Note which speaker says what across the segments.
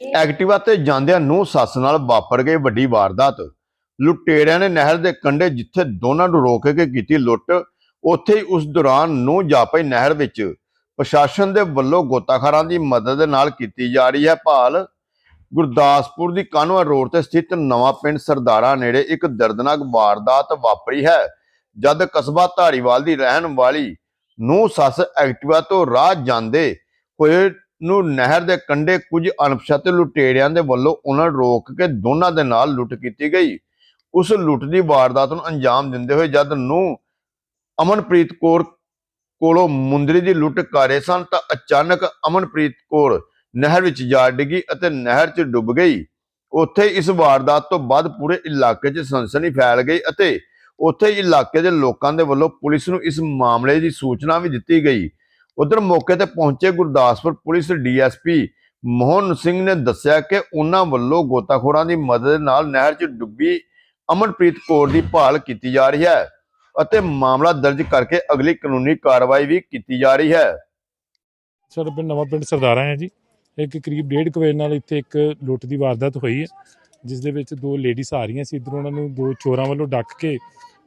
Speaker 1: Activa ਤੇ ਜਾਂਦਿਆਂ ਨੂੰ ਸੱਸ ਨਾਲ ਵਾਪਰ ਗਈ ਵੱਡੀ ਵਾਰਦਾਤ। ਲੁਟੇਰਿਆਂ ਨੇ ਨਹਿਰ ਦੇ ਕੰਢੇ ਜਿੱਥੇ ਦੋਨਾਂ ਨੂੰ ਰੋਕ ਕੇ ਕੀਤੀ ਲੁੱਟ, ਉੱਥੇ ਹੀ ਉਸ ਦੌਰਾਨ ਨੂੰ ਜਾ ਪਈ ਨਹਿਰ ਵਿੱਚ। ਪ੍ਰਸ਼ਾਸਨ ਦੇ ਵੱਲੋਂ ਗੋਤਾਖੋਰਾਂ ਦੀ ਮਦਦ ਨਾਲ ਕੀਤੀ ਜਾ ਰਹੀ ਹੈ ਭਾਲ। ਗੁਰਦਾਸਪੁਰ ਦੀ ਕਾਨਵਾ ਰੋਡ ਤੇ ਸਥਿਤ ਨਵਾਂ ਪਿੰਡ ਸਰਦਾਰਾ ਨੇੜੇ ਇੱਕ ਦਰਦਨਾਕ ਵਾਰਦਾਤ ਵਾਪਰੀ ਹੈ, ਜਦ ਕਸਬਾ ਧਾਰੀਵਾਲ ਦੀ ਰਹਿਣ ਵਾਲੀ ਨੂੰ ਸੱਸ ਐਕਟਿਵਾ ਤੋਂ ਰਾਹ ਜਾਂਦੇ ਹੋਏ ਨੂੰ ਨਹਿਰ ਦੇ ਕੰਢੇ ਕੁਝ ਅਣਪਛਾਤੇ ਲੁਟੇਰਿਆਂ ਦੇ ਵੱਲੋਂ ਉਹਨਾਂ ਰੋਕ ਕੇ ਦੋਨਾਂ ਦੇ ਨਾਲ ਲੁੱਟ ਕੀਤੀ ਗਈ। ਉਸ ਲੁੱਟ ਦੀ ਵਾਰਦਾਤ ਨੂੰ ਅੰਜਾਮ ਦਿੰਦੇ ਹੋਏ ਜਦ ਨੂੰ ਅਮਨਪ੍ਰੀਤ ਕੌਰ ਕੋਲੋਂ ਮੁੰਦਰੀ ਦੀ ਲੁੱਟ ਕਰ ਰਹੇ ਸਨ ਤਾਂ ਅਚਾਨਕ ਅਮਨਪ੍ਰੀਤ ਕੌਰ ਨਹਿਰ ਵਿੱਚ ਜਾ ਡਿੱਗੀ ਅਤੇ ਨਹਿਰ 'ਚ ਡੁੱਬ ਗਈ। ਉੱਥੇ ਇਸ ਵਾਰਦਾਤ ਤੋਂ ਬਾਅਦ ਪੂਰੇ ਇਲਾਕੇ 'ਚ ਸਨਸਨੀ ਫੈਲ ਗਈ ਅਤੇ ਉੱਥੇ ਇਲਾਕੇ ਦੇ ਲੋਕਾਂ ਦੇ ਵੱਲੋਂ ਪੁਲਿਸ ਨੂੰ ਇਸ ਮਾਮਲੇ ਦੀ ਸੂਚਨਾ ਵੀ ਦਿੱਤੀ ਗਈ। ਉਧਰ ਮੌਕੇ ਤੇ ਪਹੁੰਚੇ ਗੁਰਦਾਸਪੁਰ ਪੁਲਿਸ ਡੀਐਸਪੀ ਮੋਹਨ ਸਿੰਘ ਨੇ ਦੱਸਿਆ ਕਿ ਉਹਨਾਂ ਵੱਲੋਂ ਗੋਤਾਖੋਰਾਂ ਦੀ ਮਦਦ ਨਾਲ ਨਹਿਰ 'ਚ ਡੁੱਬੀ ਅਮਨਪ੍ਰੀਤ ਕੌਰ ਦੀ ਭਾਲ ਕੀਤੀ ਜਾ ਰਹੀ ਹੈ ਅਤੇ ਮਾਮਲਾ ਦਰਜ ਕਰਕੇ ਅਗਲੀ ਕਾਨੂੰਨੀ ਕਾਰਵਾਈ ਵੀ ਕੀਤੀ ਜਾ ਰਹੀ ਹੈ।
Speaker 2: ਸਾਡਾ ਪਿੰਡ ਨਵਾਂ ਪਿੰਡ ਸਰਦਾਰਾ ਹੈ ਜੀ। ਇੱਕ ਕਰੀਬ ਡੇਢ ਕੁ ਵਜੇ ਨਾਲ ਇੱਥੇ ਇੱਕ ਲੁੱਟ ਦੀ ਵਾਰਦਾਤ ਹੋਈ ਹੈ, ਜਿਸ ਦੇ ਵਿੱਚ ਦੋ ਲੇਡੀਜ਼ ਆ ਰਹੀਆਂ ਸੀ। ਇੱਧਰੋਂ ਉਹਨਾਂ ਨੂੰ ਦੋ ਚੋਰਾਂ ਵੱਲੋਂ ਡੱਕ ਕੇ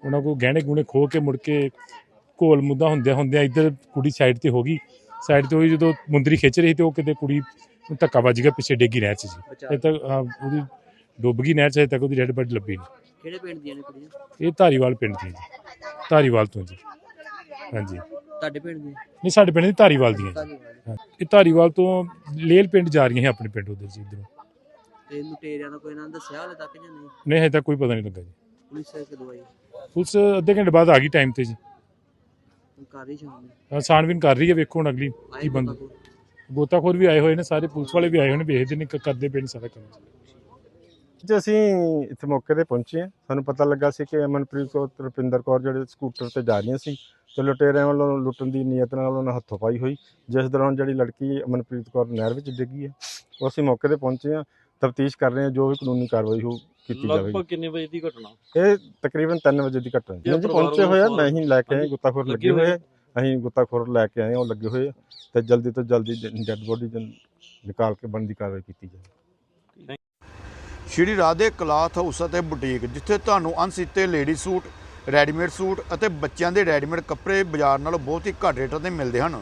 Speaker 2: ਉਹਨਾਂ ਕੋਲ ਗਹਿਣੇ ਗੁਣੇ ਖੋਹ ਕੇ ਮੁੜ ਕੇ ਘੋਲ ਮੁੱਦਾ ਹੁੰਦਿਆਂ ਹੁੰਦਿਆਂ ਇੱਧਰ ਕੁੜੀ ਸਾਈਡ ਤੇ ਹੋ ਗਈ। ਸਾਈਡ ਤੇ ਹੋਈ ਜਦੋਂ ਮੁੰਦਰੀ ਖਿੱਚ ਰਹੀ ਤੇ ਉਹ ਕਿਤੇ ਕੁੜੀ ਨੂੰ ਧੱਕਾ ਵੱਜ ਗਿਆ ਪਿੱਛੇ ਡੇਗੀ ਨਹਿਰ 'ਚ ਜੀ। ਇਹ ਤੱਕ ਹਾਂ, ਉਹਦੀ ਡੁੱਬ ਗਈ ਨਹਿਰ 'ਚ ਹਜੇ ਤੱਕ ਉਹਦੀ ਡੈਡ ਬੋਡੀ ਲੱਭੀ ਨਹੀਂ।
Speaker 3: ਕਿਹੜੇ ਪਿੰਡ ਦੀਆਂ ਨੇ ਕੁੜੀਆਂ?
Speaker 2: ਇਹ ਧਾਰੀਵਾਲ ਪਿੰਡ ਦੀ ਜੀ। ਧਾਰੀਵਾਲ ਤੋਂ ਜੀ। ਹਾਂਜੀ।
Speaker 3: ਤੁਹਾਡੇ ਪਿੰਡ ਦੀਆਂ?
Speaker 2: ਨਹੀਂ ਸਾਡੇ ਪਿੰਡ ਦੀ ਧਾਰੀਵਾਲ ਦੀਆਂ ਜੀ।
Speaker 3: ਧਾਰੀਵਾਲ।
Speaker 2: ਹਾਂ। ਇਹ ਧਾਰੀਵਾਲ ਤੋਂ ਲੇਲ ਪਿੰਡ ਜਾ ਰਹੀਆਂ ਹੈ ਆਪਣੇ ਪਿੰਡ ਉਧਰ ਜੀ ਇੱਧਰੋਂ।
Speaker 3: ਤੇ ਲੁਟੇਰਿਆਂ ਦਾ ਕੋਈ ਨਾਂ ਦੱਸਿਆ ਹਾਲੇ ਤੱਕ ਜਾਂ ਨਹੀਂ?
Speaker 2: ਨਹੀਂ ਹਜੇ ਤੱਕ ਕੋਈ ਪਤਾ ਨਹੀਂ ਲੱਗਾ ਜੀ।
Speaker 3: ਪੁਲਿਸ ਨੇ ਕਦੋਂ ਆਈ
Speaker 2: ਪੁਲਿਸ ਅੱਧੇ ਘੰਟੇ ਬਾਅਦ ਆ ਗਈ ਟਾਈਮ ਤੇ ਜੀ।
Speaker 3: ਕਰ ਰਹੀ ਸ਼ਾਮ ਨੂੰ
Speaker 2: ਹਾਂ, ਛਾਣਬੀਨ ਕਰ ਰਹੀ ਹੈ ਵੇਖੋ ਹੁਣ ਅਗਲੀ ਕੀ ਬੰਦ? ਗੋਤਾਖੋਰ। ਵੀ ਆਏ ਹੋਏ ਨੇ ਸਾਰੇ ਪੁਲਿਸ ਵਾਲੇ ਵੀ ਆਏ ਹੋਏ ਨੇ ਵੇਖਦੇ ਨੇ ਕ- ਕਰਦੇ ਪਏ ਨੇ ਸਾਰਾ ਕੰਮ।
Speaker 4: ਅੱਜ ਅਸੀਂ ਇੱਥੇ ਮੌਕੇ ਤੇ ਪਹੁੰਚੇ ਹਾਂ। ਸਾਨੂੰ ਪਤਾ ਲੱਗਾ ਸੀ ਕਿ ਅਮਨਪ੍ਰੀਤ ਕੌਰ ਤੇ ਰੁਪਿੰਦਰ ਕੌਰ ਜਿਹੜੇ ਸਕੂਟਰ ਤੇ ਜਾ ਰਹੀਆਂ ਸੀ ਤੇ ਲੁਟੇਰਿਆਂ ਵੱਲੋਂ ਲੁੱਟਣ ਦੀ ਨੀਅਤ ਨਾਲ ਉਹਨਾਂ ਹੱਥੋਂ ਪਾਈ ਹੋਈ। ਜਿਸ ਦੌਰਾਨ ਜਿਹੜੀ ਲੜਕੀ ਅਮਨਪ੍ਰੀਤ ਕੌਰ ਨਹਿਰ ਵਿੱਚ ਡਿੱਗੀ ਹੈ ਉਹ ਅਸੀਂ ਮੌਕੇ ਤੇ ਪਹੁੰਚੇ ਹਾਂ। ਤਫਤੀਸ਼ ਕਰ ਰਹੇ ਹਾਂ ਜੋ ਵੀ ਕਾਨੂੰਨੀ ਕਾਰਵਾਈ ਹੋ ਕੀਤੀ ਜਾਵੇਗੀ।
Speaker 5: ਲਗਭਗ ਕਿੰਨੇ ਵਜੇ ਦੀ ਘਟਨਾ?
Speaker 4: ਇਹ ਤਕਰੀਬਨ 3 ਵਜੇ ਦੀ ਘਟਨਾ
Speaker 5: ਇਹ
Speaker 4: ਜੀ
Speaker 5: ਪਰਿਵਾਰ
Speaker 4: ਪਹੁੰਚੇ ਹੋਏ ਆ
Speaker 5: ਵੱਲੋਂ
Speaker 4: ਮੈਂ ਹੀ ਲੈ ਕੇ ਆਏ ਗੁੱਤਾਖੋਰ
Speaker 5: ਲੱਗੇ
Speaker 4: ਲੱਗੇ ਹੋਏ
Speaker 5: ਹੋਏ
Speaker 4: ਆ। ਅਸੀਂ ਗੁੱਤਾਖੋਰ ਲੈ ਕੇ ਆਏ ਉਹ ਲੱਗੇ ਹੋਏ ਆ ਤੇ ਜਲਦੀ ਤੋਂ ਜਲਦੀ ਡੈੱਡ ਬੋਡੀ ਨਿਕਾਲ ਕੇ ਬਣਦੀ ਕਾਰਵਾਈ ਕੀਤੀ ਜਾਵੇ।
Speaker 1: ਸ਼੍ਰੀ ਰਾਧੇ ਕਲਾਥ ਹਾਊਸ ਅਤੇ ਬੁਟੀਕ ਜਿੱਥੇ ਤੁਹਾਨੂੰ ਅਣਸੀਤੇ ਲੇਡੀ ਸੂਟ ਰੈਡੀਮੇਡ ਸੂਟ ਅਤੇ ਬੱਚਿਆਂ ਦੇ ਰੈਡੀਮੇਡ ਕੱਪੜੇ ਬਾਜ਼ਾਰ ਨਾਲੋਂ ਬਹੁਤ ਹੀ ਘੱਟ ਰੇਟਾਂ ਤੇ ਮਿਲਦੇ ਹਨ।